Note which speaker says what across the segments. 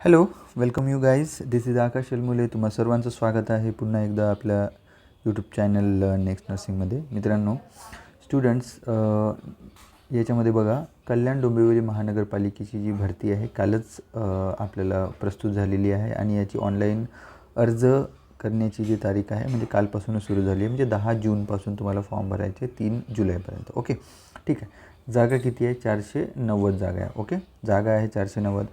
Speaker 1: Hello welcome you guys this is Akash Elmule तुम्हा सर्वांचं स्वागत आहे पुन्हा एकदा आपल्या यूट्यूब चॅनल नेक्स्ट नर्सिंगमध्ये मित्रांनो स्टुडंट्स uh, याच्यामध्ये बघा कल्याण डोंबिवली महानगरपालिकेची जी भरती आहे कालच uh, आपल्याला प्रस्तुत झालेली आहे आणि याची ऑनलाईन अर्ज करण्याची जी तारीख आहे म्हणजे कालपासूनच सुरू झाली आहे. म्हणजे दहा जूनपासून तुम्हाला फॉर्म भरायचे तीन जुलैपर्यंत. ओके ठीक आहे. जागा किती आहे? चारशे नव्वद जागा आहे. ओके जागा आहे चारशे नव्वद.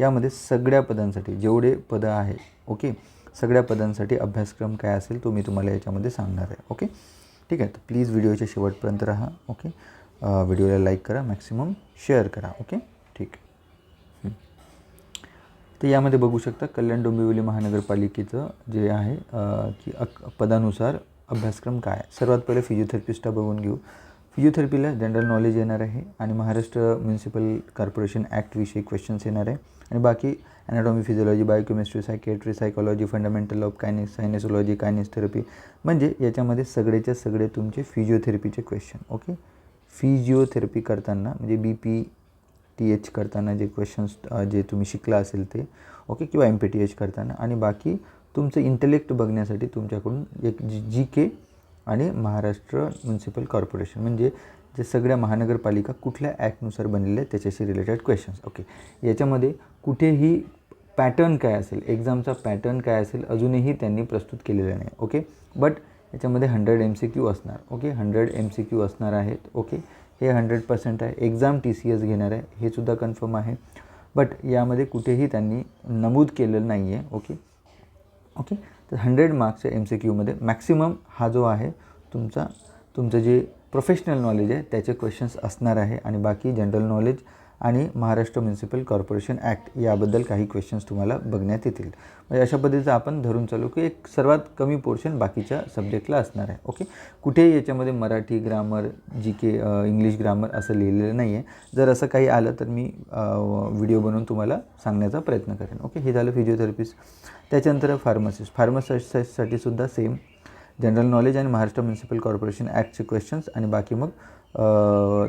Speaker 1: यामध्ये सगळ्या पदांसाठी जेवढे पदं आहे ओके? सगळ्या पदांसाठी अभ्यासक्रम काय असेल तो मी तुम्हाला याच्यामध्ये सांगणार आहे ओके? ठीक आहे तर प्लीज व्हिडिओच्या शेवटपर्यंत राहा ओके? व्हिडिओला लाईक करा मॅक्सिमम शेअर करा ओके? ठीक तर यामध्ये बघू शकता कल्याण डोंबिवली महानगरपालिकेचं जे आहे की अक पदानुसार अभ्यासक्रम काय आहे? सर्वात पहिले फिजिओथेरपिस्टा बघून घेऊ. फिजिओथेरपीला जनरल नॉलेज येणार आहे आणि महाराष्ट्र म्युन्सिपल कॉर्पोरेशन ॲक्टविषयी क्वेश्चन्स येणार आहे. आणि बाकी anatomy physiology biochemistry psychiatry psychology fundamental of कायनेस kinesiology कायनेस therapy म्हणजे याच्यामध्ये सगळेच्या सगळे तुमचे फिजिओथेरपीचे क्वेश्चन ओके फिजिओथेरपी करताना म्हणजे बी पी टी एच करताना जे क्वेश्चन्स जे तुम्ही शिकला असेल ते ओके किंवा एम पी टी एच करताना. आणि बाकी तुमचं इंटेलेक्ट बघण्यासाठी तुमच्याकडून एक जी जी के आणि महाराष्ट्र म्युन्सिपल कॉर्पोरेशन म्हणजे जे सगळ्या महानगरपालिका कुठल्या ॲक्टनुसार बनलेल्या आहेत त्याच्याशी रिलेटेड क्वेश्चन्स ओके याच्यामध्ये कुठेही पॅटर्न काय असेल एक्झामचा पॅटर्न काय असेल अजूनही त्यांनी प्रस्तुत केलेला नाही. ओके बट याच्यामध्ये हंड्रेड एम सी क्यू असणार. Okay hundred M C Q असणार आहेत. ओके हे हंड्रेड पर्सेंट आहे. एक्झाम टी सी एस घेणार आहे. हे सुद्धा कन्फर्म आहे. बट यामध्ये कुठेही त्यांनी नमूद केलेलं नाही आहे ओके ओके तर हंड्रेड मार्क्सच्या एम सी क्यूमध्ये मॅक्सिमम हा जो आहे तुमचा तुमचं जे प्रोफेशनल नॉलेज आहे त्याचे क्वेश्चन्स असणार आहे आणि बाकी जनरल नॉलेज आणि महाराष्ट्र म्युन्सिपल कॉर्पोरेशन ॲक्ट याबद्दल काही क्वेश्चन्स तुम्हाला बघण्यात येतील. म्हणजे अशा पद्धतीचं आपण धरून चालू की एक सर्वात कमी पोर्शन बाकीच्या सब्जेक्टला असणार आहे. ओके कुठेही याच्यामध्ये Marathi grammar G K English grammar असं लिहिलेलं नाही आहे जर असं काही आलं तर मी व्हिडिओ बनवून तुम्हाला सांगण्याचा प्रयत्न करेन. ओके हे झालं फिजिओथेरपिस्ट त्याच्यानंतर फार्मसिस्ट फार्मासिस्टसाठी सुद्धा सेम जनरल नॉलेज आणि महाराष्ट्र म्युन्सिपल कॉर्पोरेशन ॲक्टचे क्वेश्चन्स आणि बाकी मग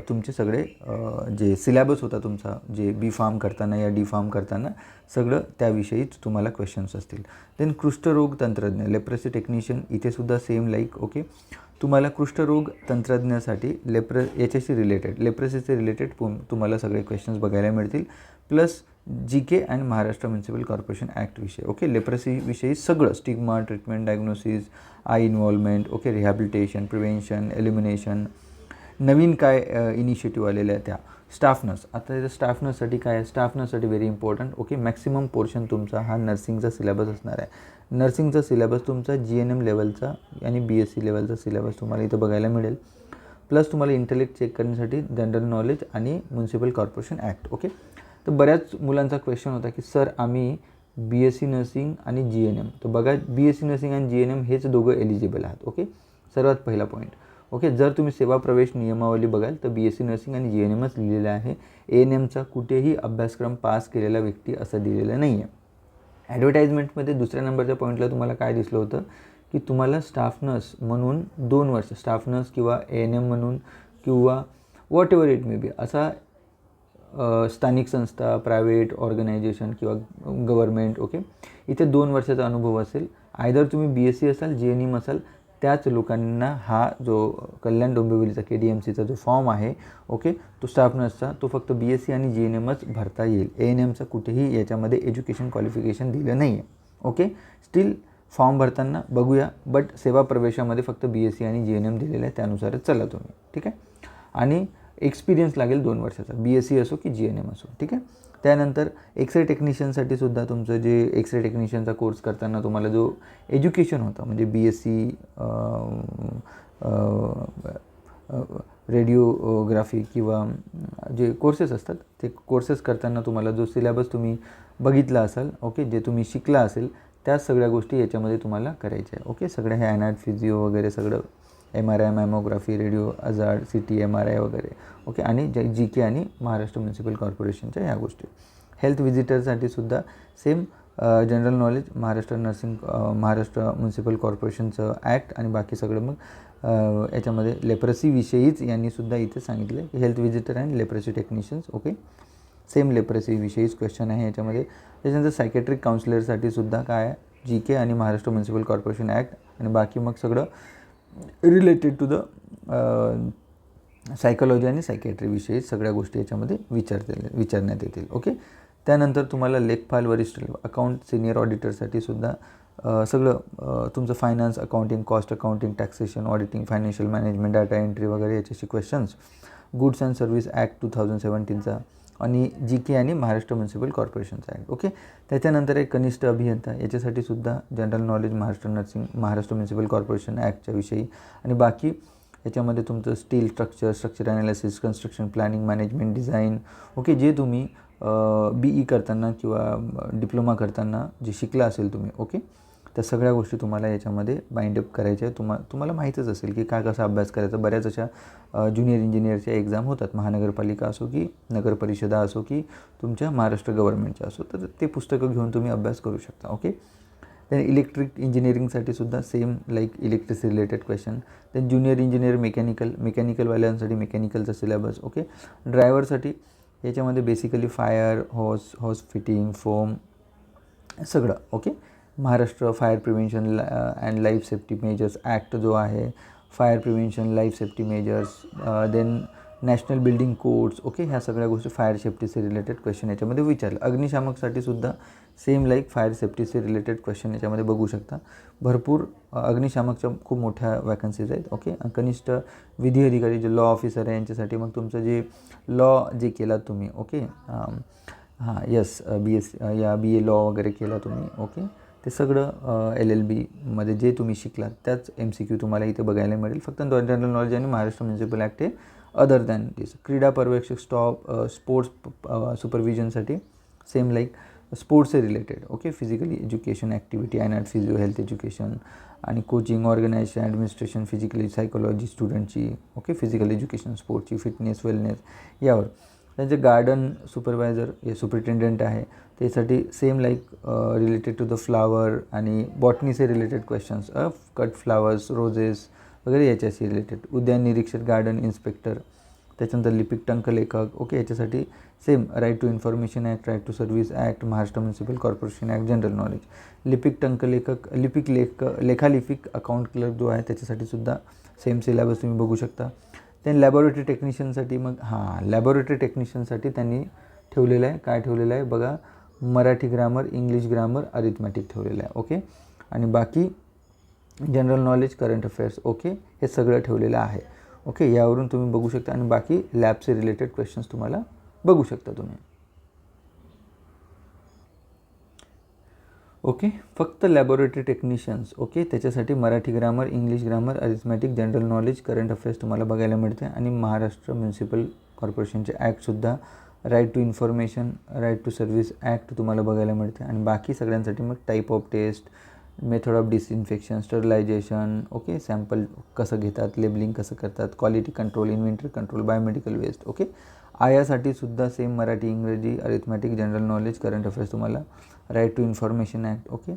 Speaker 1: तुमचे सगळे जे सिलॅबस होता तुमचा जे बी फार्म करताना या डी फार्म करताना सगळं त्याविषयीच तुम्हाला क्वेश्चन्स असतील. देन कृष्ठरोग तंत्रज्ञ लेप्रसी टेक्निशियन इथेसुद्धा सेम लाईक ओके तुम्हाला कृष्ठरोग तंत्रज्ञासाठी लेप्र याच्याशी रिलेटेड लेप्रसीचे रिलेटेड तुम्हाला सगळे क्वेश्चन्स बघायला मिळतील. Plus G K and Maharashtra municipal corporation ॲक्टविषयी okay लेप्रसीविषयी सगळं stigma treatment diagnosis I involvement okay rehabilitation prevention elimination नवीन काय इनिशिएटिव्ह आलेल्या त्या स्टाफ नर्स आता त्याचं स्टाफ नर्ससाठी काय आहे? Staff नर्ससाठी very important okay maximum portion तुमचा हा नर्सिंगचा सिलेबस असणार आहे. नर्सिंगचा सिलेबस तुमचा जी एन एम लेवलचा आणि बी एस सी लेवलचा सिलेबस तुम्हाला इथं बघायला मिळेल. प्लस तुम्हाला इंटेलेक्ट चेक करण्यासाठी जनरल नॉलेज आणि म्युन्सिपल कॉर्पोरेशन ॲक्ट ओके तर बऱ्याच मुलांचा क्वेश्चन होता की सर आम्ही बी एस सी नर्सिंग आणि जी एन एम तर बघा बी एस सी नर्सिंग आणि जी एन एम हेच दोघं एलिजिबल आहात. ओके सर्वात पहिला पॉईंट ओके जर तुम्ही सेवा प्रवेश नियमावली बघाल तर बी एस सी नर्सिंग आणि जी एन एमच लिहिलेलं आहे. ए एन एमचा कुठेही अभ्यासक्रम पास केलेला व्यक्ती असं दिलेलं नाही आहे ॲडव्हर्टाईजमेंटमध्ये दुसऱ्या नंबरच्या पॉईंटला तुम्हाला काय दिसलं होतं? की तुम्हाला स्टाफ नर्स म्हणून दोन वर्ष स्टाफ नर्स किंवा ए एन एम म्हणून किंवा whatever it may be असा स्थानिक संस्था प्रायव्हेट ऑर्गनायझेशन किंवा गव्हर्मेंट ओके इथे दोन वर्षाचा अनुभव असेल. आयदर तुम्ही बी एस सी असाल जी एन एम असाल त्याच लोकांना हा जो कल्याण डोंबिवलीचा के डी एम सीचा जो फॉर्म आहे ओके तो स्टाफ नर्सचा तो फक्त बी एस सी आणि जी एन एमच भरता येईल. ए एन एमचं कुठेही याच्यामध्ये एज्युकेशन क्वालिफिकेशन दिलं नाही आहे ओके स्टील फॉर्म भरताना बघूया बट सेवा प्रवेशामध्ये फक्त बी एस सी आणि जी एन एम दिलेलं आहे त्यानुसारच चला तुम्ही. ठीक आहे? आणि एक्सपिरियन्स लागेल दोन वर्षाचा. बी एस सी असो की जी एन एम असो. ठीक आहे? त्यानंतर एक्सरे टेक्निशियनसाठी सुद्धा तुमचं जे एक्सरे टेक्निशियनचा कोर्स करताना तुम्हाला जो एज्युकेशन होता म्हणजे बी एस सी रेडिओग्राफी किंवा जे कोर्सेस असतात ते कोर्सेस करताना तुम्हाला जो सिलेबस तुम्ही बघितला असाल ओके जे तुम्ही शिकला असेल त्या सगळ्या गोष्टी याच्यामध्ये तुम्हाला करायच्या आहे ओके सगळ्या हे अॅनाट फिजिओ वगैरे सगळं M R I mammography radio अजार्ड C T M R I वगैरे. ओके आणि जे जी के आणि महाराष्ट्र म्युन्सिपल कॉर्पोरेशनच्या ह्या गोष्टी. हेल्थ व्हिजिटरसाठी सुद्धा same general knowledge Maharashtra nursing Maharashtra municipal कॉर्पोरेशनचं act आणि बाकी सगळं मग याच्यामध्ये लेप्रसीविषयीच यांनी सुद्धा इथे सांगितलं की health visitor and leprosy technicians okay same लेप्रसीविषयीच question आहे याच्यामध्ये. त्याच्यानंतर सायकेट्रिक काउन्सिलरसाठी सुद्धा काय आहे? जी के आणि महाराष्ट्र म्युन्सिपल कॉर्पोरेशन ॲक्ट आणि बाकी मग सगळं रिलेटेड टू द सायकोलॉजी आणि सायकॅट्रीविषयी सगळ्या गोष्टी याच्यामध्ये विचारतील विचारण्यात येतील. ओके त्यानंतर तुम्हाला लेखपाल वरिष्ठ अकाउंट सिनियर ऑडिटरसाठी सुद्धा सगळं तुमचं finance accounting cost accounting taxation auditing financial management data entry वगैरे याच्याशी questions goods and service act two thousand सेवन्टीनचा आणि जी के आणि महाराष्ट्र म्युन्सिपल कॉर्पोरेशनचा ॲक्ट ओके त्याच्यानंतर एक कनिष्ठ अभियंता याच्यासाठी सुद्धा general knowledge Maharashtra nursing Maharashtra municipal corporation ॲक्टच्या विषयी. आणि बाकी याच्यामध्ये तुमचं steel structure structure analysis construction planning management design okay जे तुम्ही बी ई करताना किंवा डिप्लोमा करताना जे शिकला असेल तुम्ही. ओके त्या सगळ्या गोष्टी तुम्हाला याच्यामध्ये बाइंडअप करायच्या आहे तुम्हा तुम्हाला माहीतच असेल की काय कसा अभ्यास करायचा. बऱ्याच अशा ज्युनियर इंजिनियरच्या एक्झाम होतात. महानगरपालिका असो की नगरपरिषदा असो की तुमच्या महाराष्ट्र गव्हर्नमेंटच्या असो. तर ते पुस्तकं घेऊन तुम्ही अभ्यास करू शकता. ओके देन इलेक्ट्रिक इंजिनिअरिंगसाठी सुद्धा same like electricity related question then junior engineer mechanical मेकॅनिकलवाल्यांसाठी मेकॅनिकलचा सिलेबस ओके ड्रायव्हरसाठी याच्यामध्ये basically fire hose hose fitting foam सगळं. Okay Maharashtra fire prevention and life safety measures act जो आहे fire prevention life safety measures then national building codes okay ह्या सगळ्या गोष्टी fire सेफ्टीचे रिलेटेड क्वेश्चन याच्यामध्ये विचारलं. अग्निशामकसाठी सुद्धा सेम लाईक फायर सेफ्टीचे रिलेटेड क्वेश्चन याच्यामध्ये बघू शकता. भरपूर अग्निशामकच्या खूप मोठ्या वॅकन्सीज आहेत ओके कनिष्ठ विधी अधिकारी जे लॉ ऑफिसर आहे यांच्यासाठी मग तुमचं जे लॉ जे केला तुम्ही ओके हां यस बी एस या बी ए लॉ वगैरे केला तुम्ही ओके ते सगळं एल एल बीमध्ये जे तुम्ही शिकलात त्याच एम सी क्यू तुम्हाला इथे बघायला मिळेल. फक्त जनरल नॉलेज आणि महाराष्ट्र म्युन्सिपल ॲक्ट हे अदर दॅन दिस क्रीडा पर्यवेक्षक stop sports सुपरविजनसाठी same like sports related okay physically education activity and at physio health education आणि coaching organisation administration physically psychology स्टुडंटची okay physical education स्पोर्टची फिटनेस वेलनेस यावर. त्यांचे garden supervisor हे superintendent आहे त्यासाठी same like related to the flower आणि बॉटनीचे related questions cut flowers roses वगैरे याच्याशी रिलेटेड उद्यान निरीक्षक गार्डन इन्स्पेक्टर त्याच्यानंतर लिपिक टंक लेखक ओके याच्यासाठी same right to information act right to service act Maharashtra municipal corporation act general knowledge लिपिक टंक लेखक लिपिक लेख लेखालिपिक अकाउंट क्लर्क जो आहे त्याच्यासाठी सुद्धा सेम सिलेबस तुम्ही बघू शकता. त्यांनी लॅबोरेटरी टेक्निशियनसाठी मग हां लॅबोरेटरी टेक्निशियनसाठी त्यांनी ठेवलेलं आहे. काय ठेवलेलं आहे? बघा Marathi grammar English grammar arithmetic ठेवलेलं आहे. ओके आणि बाकी general knowledge current affairs okay हे सगळं ठेवलेलं आहे. ओके यावरून तुम्ही बघू शकता. आणि बाकी लॅबचे रिलेटेड क्वेश्चन्स तुम्हाला बघू शकता तुम्ही. ओके? फक्त लॅबोरेटरी टेक्निशियन्स ओके? त्याच्यासाठी Marathi grammar English grammar arithmetic general knowledge current affairs तुम्हाला बघायला मिळते आणि महाराष्ट्र म्युन्सिपल कॉर्पोरेशनचे ॲक्टसुद्धा right to information right to service act तुम्हाला बघायला मिळते आणि बाकी सगळ्यांसाठी मग type of test method of disinfection sterilisation okay? Sample कसं घेतात लेबलिंग कसं करतात quality control inventory control biomedical waste okay? आयासाठी सुद्धा सेम मराठी इंग्रजी arithmetic general knowledge current affairs तुम्हाला right to information act okay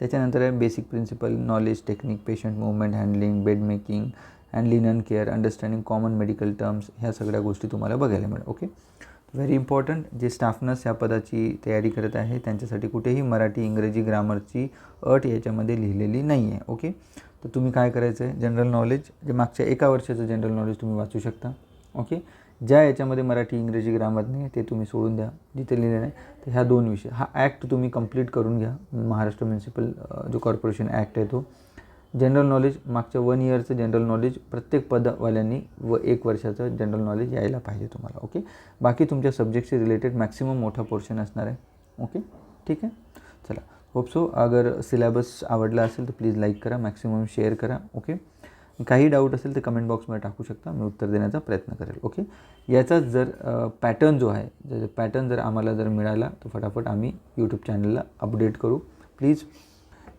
Speaker 1: त्याच्यानंतर आहे basic principle knowledge technique patient movement handling bed making and linen care understanding common medical terms ह्या सगळ्या गोष्टी तुम्हाला बघायला मिळेल ओके व्हेरी इम्पॉर्टंट जे स्टाफ नर्स ह्या पदाची तयारी करत आहे त्यांच्यासाठी कुठेही मराठी इंग्रजी ग्रामरची अट याच्यामध्ये लिहिलेली नाही आहे ओके तर तुम्ही काय करायचं आहे जनरल नॉलेज जे मागच्या एका वर्षाचं जनरल नॉलेज तुम्ही वाचू शकता ओके ज्या याच्यामध्ये मराठी इंग्रजी ग्रामर नाही आहे ते तुम्ही सोडून द्या. जिथे लिहिलेलं आहे तर ह्या दोन विषय. हा ॲक्ट तुम्ही कंप्लीट करून घ्या. महाराष्ट्र म्युन्सिपल जो कॉर्पोरेशन ॲक्ट आहे तो. जनरल नॉलेज मागच्या वन इयरचं जनरल नॉलेज प्रत्येक पदवाल्यांनी व एक वर्षाचं जनरल नॉलेज यायला पाहिजे तुम्हाला ओके बाकी तुमच्या सब्जेक्टशी रिलेटेड मॅक्सिमम मोठा पोर्शन असणार आहे ओके ठीक आहे? चला. होप सो अगर सिलेबस आवडला असेल तर प्लीज लाईक करा मॅक्सिमम शेअर करा ओके काही डाऊट असेल तर कमेंट बॉक्समध्ये टाकू शकता. मी उत्तर देण्याचा प्रयत्न करेल. ओके याचाच जर पॅटर्न जो आहे जर पॅटर्न जर आम्हाला जर मिळाला तर फटाफट आम्ही यूट्यूब चॅनलला अपडेट करू. प्लीज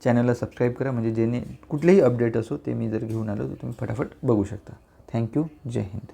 Speaker 1: चॅनलला सबस्क्राईब करा. म्हणजे जेणे कुठलेही अपडेट असो ते मी जर घेऊन आलो तर तुम्ही फटाफट बघू शकता. थँक्यू जय हिंद